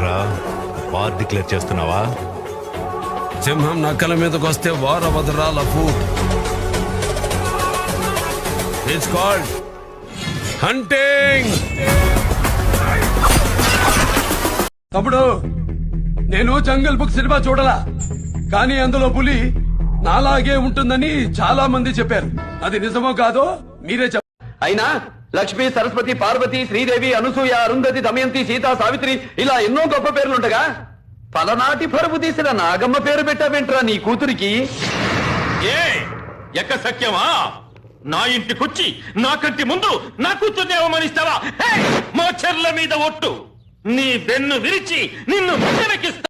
ఏంట్రా war declare చేస్తున్నావా? సింహం నక్కల మీదకి వస్తే వారవదరా లఫు ఇట్స్ కాల్డ్ హంటింగ్ తమ్ముడు నేను జంగల్ బుక్ సినిమా చూడలా. కానీ అందులో పులి నాలాగే ఉంటుందని చాలా మంది చెప్పారు. అది నిజమో కాదో మీరే చెప్ప అయినా లక్ష్మి సరస్వతి పార్వతి శ్రీదేవి అనసూయ అరుంధతి దమయంతి సీత సావిత్రి ఇలా ఎన్నో గొప్ప పేర్లుండగా పలనాటి పరుపు తీసిన నాగమ్మ పేరు పెట్టావేంట్రా నీ కూతురికి? ఏ ఎక్క సఖ్యమా నా ఇంటికొచ్చి నా కంటి ముందు నా కూతుర్ని అవమానిస్తావా హే! మా చెర్ల మీద ఒట్టు. నీ బెన్ను విరిచి నిన్ను వెనకిస్తా